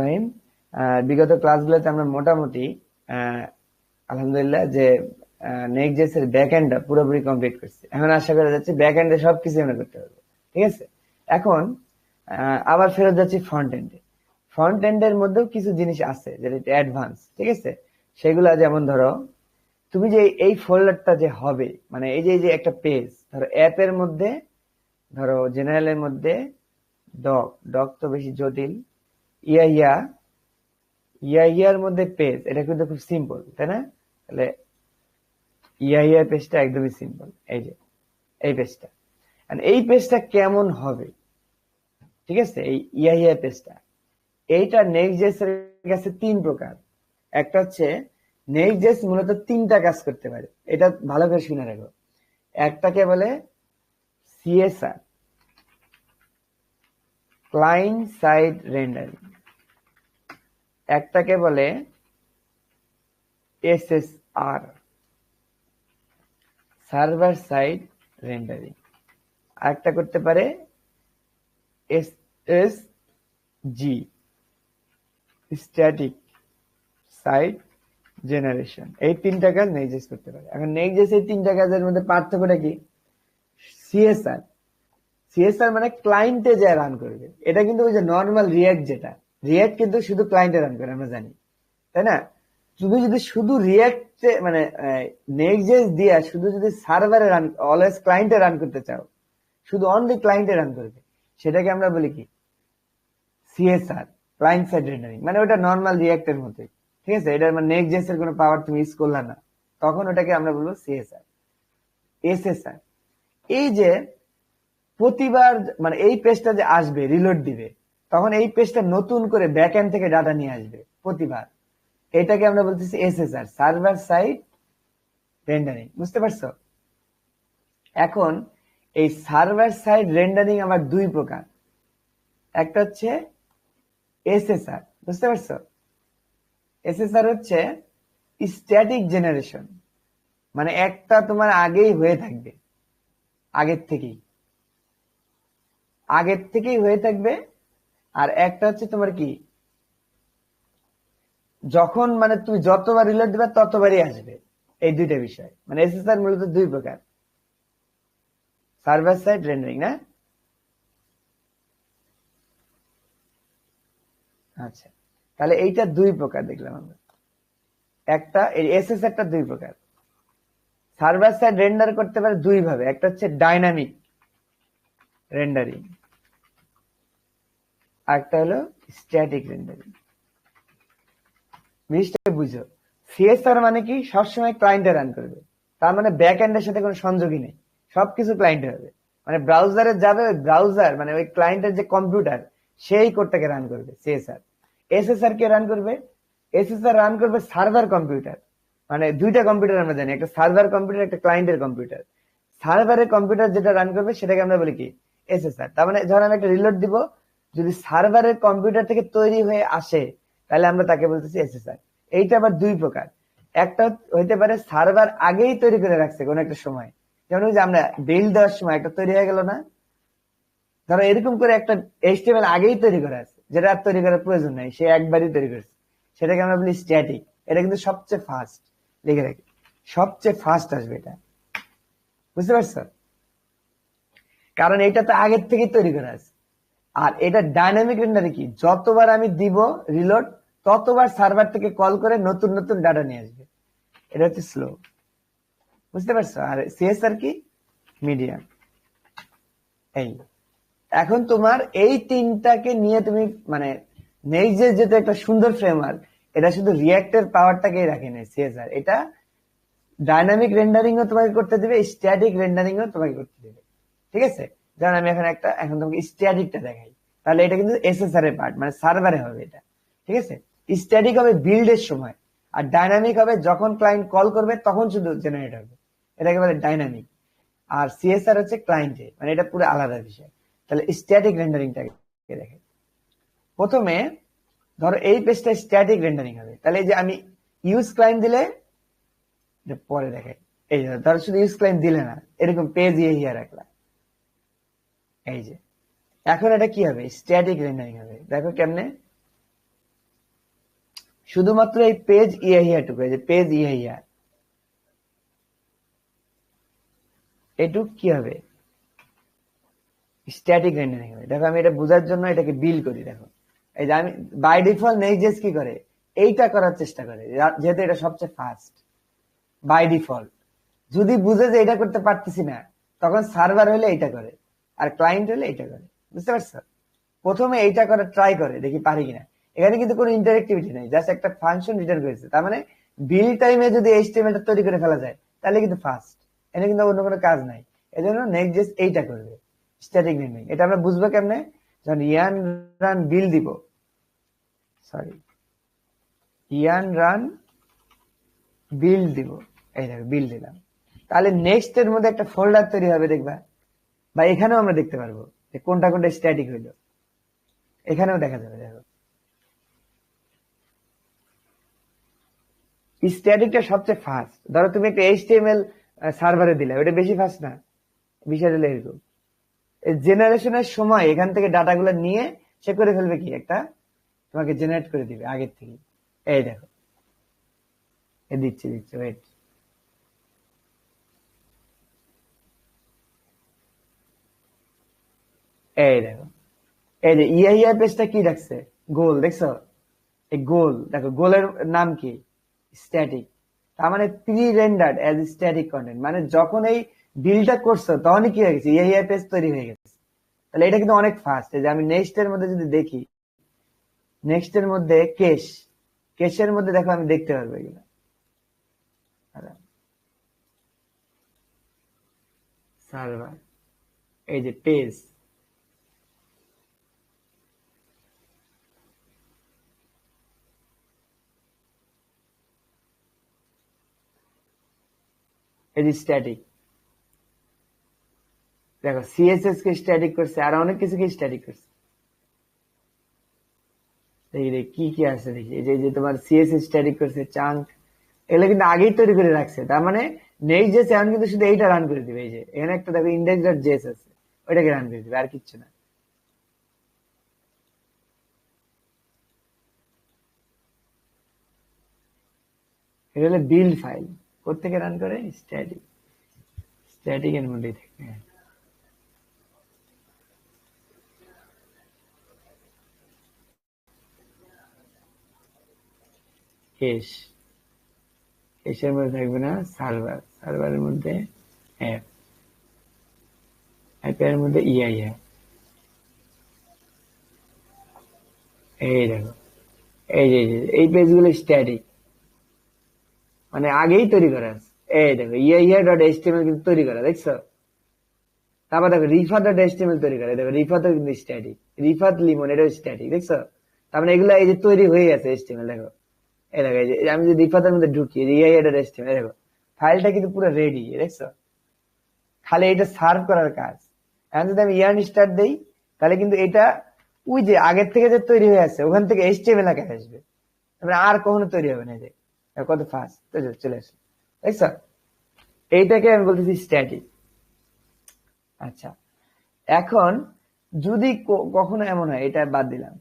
রহিম। বিগত ক্লাসগুলোতে আমরা মোটামুটি আলহামদুলিল্লাহ যে নেক্সট এর ব্যাক এন্ডটা পুরোপুরি কমপ্লিট করছি। এখন আশা করা যাচ্ছে ব্যাক এন্ডে সবকিছু আমরা করতে পারব। ঠিক আছে? এখন আবার ফেরত যাচ্ছি ফ্রন্ট এন্ডে ফ্রন্ট এন্ডের মধ্যেও কিছু জিনিস আছে যেটা অ্যাডভান্স ঠিক আছে? সেগুলো যেমন ধরো, তুমি যে এই ফোল্ডারটা যে হবে মানে এই যে এই যে একটা পেজ ধরো অ্যাপের মধ্যে, ধরো জেনারেলের মধ্যে ডক ডক তো বেশি জটিল। ইয়া ইয়া ইয়া মধ্যে পেজ, এটা কিন্তু খুব সিম্পল তাই না? তাহলে ইয়া ইয়া পেজটা একদমই সিম্পল এই যে, এই পেজটা। এই পেজটা কেমন হবে? ঠিক আছে? এই ইয়া ইয়া পেজটা। এইটা নেক্সট কাছে তিন প্রকার। একটা হচ্ছে নেক্সট জেস মূলত তিনটা কাজ করতে পারে। এটা ভালো করে শুনে রাখো। একটাকে বলে সিএসআর ক্লাইন্ট সাইড রেন্ডারিং একটাকে বলে এসএসআর, সার্ভার সাইড রেন্ডারিং। আরেকটা করতে পারে S S G, static site generation. এই তিনটা কাজ নেক্সট করতে পারে। এখন নেক্সট এই তিনটা কাজের মধ্যে পার্থক্যটা কি? সিএসআর সিএসআর মানে ক্লায়েন্টে যা রান করবে। এটা কিন্তু ওই যে নর্মাল রিয়াক্ট যেটা। রিয়াক্ট কিন্তু শুধু ক্লায়েন্টে রান করে, আমরা জানি। তাই না? তুমি যদি, শুধু রিয়াক্টে মানে নেক্সট দিয়া শুধু যদি সার্ভারে রান অলওয়েজ ক্লায়েন্টে রান করতে চাও, শুধু অনলি ক্লায়েন্টে রান করবে। সেটাকে আমরা বলি কি? সিএসআর ক্লায়েন্ট সাইড রেন্ডারিং মানে ওটা নর্মাল রিয়াক্টের মতোই। ঠিক আছে? এটা মানে নেক্সট জেস এর কোনো পাওয়ার তুমি ইউজ করলে না। তখন ওটাকে আমরা বলব সিএসআর এসএসআর এই যে, প্রতিবার মানে এই পেজটা যে আসবে রিলোড দিবে তখন এই পেজটা নতুন করে ব্যাক এন্ড থেকে ডাটা নিয়ে আসবে, প্রতিবার। এটাকে আমরা বলতেছি এসএসআর সার্ভার সাইড রেন্ডারিং বুঝতে পারছ? এখন এই সার্ভার সাইড রেন্ডারিং আমার দুই প্রকার। একটা হচ্ছে এসএসআর বুঝতে পারছ? এসএসআর হচ্ছে স্ট্যাটিক জেনারেশন মানে একটা তোমার আগেই হয়ে থাকবে, আগের থেকেই। আগের থেকেই হয়ে থাকবে আর একটা হচ্ছে তোমার কি? যখন মানে তুমি যতবার রিলোড দিবে, ততবারই আসবে এই দুইটা বিষয়। মানে এসএসআর মূলত দুই প্রকার। সার্ভার সাইড রেন্ডারিং না? আচ্ছা। তাহলে এইটা দুই প্রকার দেখলাম আমরা। একটা এসএসআরটা দুই প্রকার। সার্ভার সাইড রেন্ডার করতে পারে দুই ভাবে একটা হচ্ছে ডাইনামিক রেন্ডারিং আরেকটা হলো স্ট্যাটিক রেন্ডারিং বুঝো। সিএসআর মানে কি সবসময় ক্লায়েন্টে রান করবে। তার মানে ব্যাক এন্ডের সাথে কোনো সংযোগই নেই। সবকিছু ক্লায়েন্টে হবে। মানে ব্রাউজারে যাবে ওই ব্রাউজার মানে ওই ক্লায়েন্টের যে কম্পিউটার সেই কোডটাকে রান করবে সিএসআর এসএসআর কে রান করবে? এসএসআর রান করবে সার্ভার কম্পিউটার মানে দুইটা কম্পিউটার আমরা জানি, একটা সার্ভার কম্পিউটার একটা ক্লায়েন্টের কম্পিউটার সার্ভারের কম্পিউটার যেটা রান করবে, সেটাকে আমরা বলি কি? এসএসআর তার মানে ধর আমি একটা রিলোড দিব যদি সার্ভারের কম্পিউটার থেকে তৈরি হয়ে আসে, তাহলে আমরা তাকে বলতেছি এসএসআর এইটা আবার দুই প্রকার। একটা হইতে পারে সার্ভার আগেই তৈরি করে রাখছে কোন একটা সময়। যেমন যে আমরা বিল দেওয়ার সময় একটা তৈরি হয়ে গেল না? ধরো এরকম করে একটা এইচটিএমএল আগেই তৈরি করা আছে, যেটা আর তৈরি করার প্রয়োজন নাই, সে একবারই তৈরি করেছে। সেটাকে আমরা বলি স্ট্যাটিক এটা কিন্তু সবচেয়ে ফাস্ট লিখে রাখি। সবচেয়ে ফাস্ট আসবে এটা। বুঝতে পারছ? কারণ এটা তো আগের থেকেই তৈরি করা আছে। আর এটা ডাইনামিক রেন্ডারে কি? যতবার আমি দিব রিলোড ততবার সার্ভার থেকে কল করে নতুন নতুন ডাটা নিয়ে আসবে। এটা হচ্ছে স্লো বুঝতে পারছ? আর সিএসআর কি? মিডিয়াম এই। এখন তোমার এই তিনটাকে নিয়ে তুমি মানে নেক্সট যেটা একটা সুন্দর ফ্রেমওয়ার্ক এটা শুধু রিয়াক্টের পাওয়ারটাকেই রাখে নেই সিএসআর এটা ডাইনামিক রেন্ডারিং ও তোমাকে করতে দিবে স্ট্যাটিক রেন্ডারিং ও তোমাকে করতে দিবে। ঠিক আছে? যেমন আমি এখন একটা এখন তোমাকে স্ট্যাটিকটা দেখাই। তাহলে এটা কিন্তু এসএসআর এর পার্ট মানে সার্ভারে হবে এটা। ঠিক আছে? স্ট্যাটিক হবে বিল্ডের সময়। আর ডাইনামিক হবে যখন ক্লায়েন্ট কল করবে, তখন শুধু জেনারেট হবে। এটাকে বলে ডাইনামিক আর সিএসআর হচ্ছে ক্লায়েন্টে মানে এটা পুরো আলাদা বিষয়। তাহলে স্ট্যাটিক রেন্ডারিংটাকে দেখে প্রথমে, ধরো এই পেজটা স্ট্যাটিক রেন্ডারিং হবে। তাহলে এই যে আমি ইউজ ক্লায়েন্ট দিলে পরে দেখে এই ধরো শুধু ইউজ ক্লায়েন্ট দিলে না, এরকম পেজ ইয়ে হিয়া রাখলা এই যে, এখন এটা কি হবে? স্ট্যাটিক রেন্ডারিং হবে। দেখো কেমনে? শুধুমাত্র এই পেজ ইয়া টুকু, এই যে পেজ ইয়া এটুক কি হবে? স্ট্যাটিক রেন্ডারিং হবে। দেখো আমি এটা বোঝার জন্য এটাকে বিল করি, দেখো। এই যে আমি বাই ডিফল্ট নেক্সট কি করে? এইটা করার চেষ্টা করে, যেহেতু এটা সবচেয়ে ফাস্ট বাই ডিফল্ট যদি বুঝে যে এটা করতে পারতেছি না, তখন সার্ভার হলে এইটা করে। আর ক্লায়েন্ট হলে এইটা করে। বুঝতে পারছ? প্রথমে এইটা করার ট্রাই করে, দেখি পারি কিনা। এখানে কিন্তু কোনো ইন্টারেক্টিভিটি নেই জাস্ট একটা ফাংশন রিটার্ন করেছে। তার মানে বিল টাইমে যদি এইচটিএমএল তৈরি করে ফেলা যায়, তাহলে কিন্তু ফাস্ট এখানে কিন্তু অন্য কোনো কাজ নাই। এজন্য নেক্সট জাস্ট এইটা করবে স্ট্যাটিক নেমিং এটা আমরা বুঝব কেমনে? যখন ইয়ান রান বিল দিব সরি ইয়ান রান বিল দিব। এই দেখো বিল দিলাম। তাহলে নেক্সট এর মধ্যে একটা ফোল্ডার তৈরি হবে, দেখবা। বা এখানেও আমরা দেখতে পারব যে কোনটা কোনটা স্ট্যাটিক হইল। এখানেও দেখা যাবে, দেখো। স্ট্যাটিকটা সবচেয়ে ফাস্ট ধরো তুমি একটা এইচটিএমএল সার্ভারে দিলে ওটা বেশি ফাস্ট না। বিষয়টা এরকম। জেনারেশনের সময় এখান থেকে ডাটাগুলো নিয়ে সে করে ফেলবে কি একটা? তোমাকে জেনারেট করে দিবে আগের থেকে। এই দেখো। এ দিচ্ছে, দিচ্ছি ওয়েট এই দেখো। এই যে ইয়া পেজটা কি রাখছে গোল, দেখছ? এই গোল, দেখো, গোলের নাম কি? স্ট্যাটিক তার মানে pre rendered as static content মানে যখন এই বিলটা করছ, তখনই কি হয়ে গেছে? ইয়া পেজ তৈরি হয়ে গেছে। তাহলে এটা কিন্তু অনেক ফাস্ট যে আমি নেক্সট এর মধ্যে যদি দেখি নেক্সট এর মধ্যে কেশ কেশের মধ্যে দেখো, আমি দেখতে পারব এগুলো। সার্ভার। এই যে পেজ যে স্ট্যাটিক দেখো সিএসএস কে স্ট্যাটিক করছে, আর অনেক কিছু কে স্ট্যাটিক করছে কি কি আছে দেখি। এই যে যে তোমার সিএসএস স্ট্যাটিক করছে চাঙ্ক এগুলো কিন্তু আগেই তৈরি করে রাখছে। তার মানে নেই যে এখন কিন্তু শুধু এইটা রান করে দিবে। এই যে, এখানে একটা দেখো ইন্ডেক্স ডট জেস আছে, ওইটাকে রান করে দিবে, আর কিচ্ছু না। এটা হলো বিল্ড ফাইল কোথেকে রান করে? স্ট্যাটিক এর মধ্যেই থেকে কেশ কেশের মধ্যে থাকবে না সার্ভার। সার্ভারের মধ্যে অ্যাপ অ্যাপের মধ্যে ইআই অ্যাপ এই দেখো। এই যে, এই পেজগুলো স্ট্যাটিক মানে আগেই তৈরি করা আছে। এই দেখো ইয়া ইয়া ডট এইচটিএমএল কিন্তু তৈরি করা, দেখছ? তারপর দেখো রিফা ডট এইচটিএমএল তৈরি করা দেখো রিফা তো কিন্তু স্ট্যাটিক রিফাত লিমন এটাও স্ট্যাটিক দেখছ? তার মানে এগুলো এই যে তৈরি হয়ে গেছে এইচটিএমএল দেখো? এই দেখো, এই যে আমি যদি রিফাতের মধ্যে ঢুকি ইয়া ইয়া ডট এইচটিএমএল দেখো ফাইলটা কিন্তু পুরো রেডি দেখছ? খালি এটা সার্ভ করার কাজ। এখন যদি আমি ইয়ার্ন স্টার্ট দেই, তাহলে কিন্তু এটা ওই যে আগের থেকে যে তৈরি হয়ে আছে, ওখান থেকে এইচটিএমএল আকারে আসবে। তারপরে আর কখনো তৈরি হবে না যে। কত ফাস্ট চলে আসলো তাই স্যার এইটাকে আমি বলতেছি স্ট্যাটিক আচ্ছা। এখন, যদি কখনো এমন হয়, এটা বাদ দিলাম।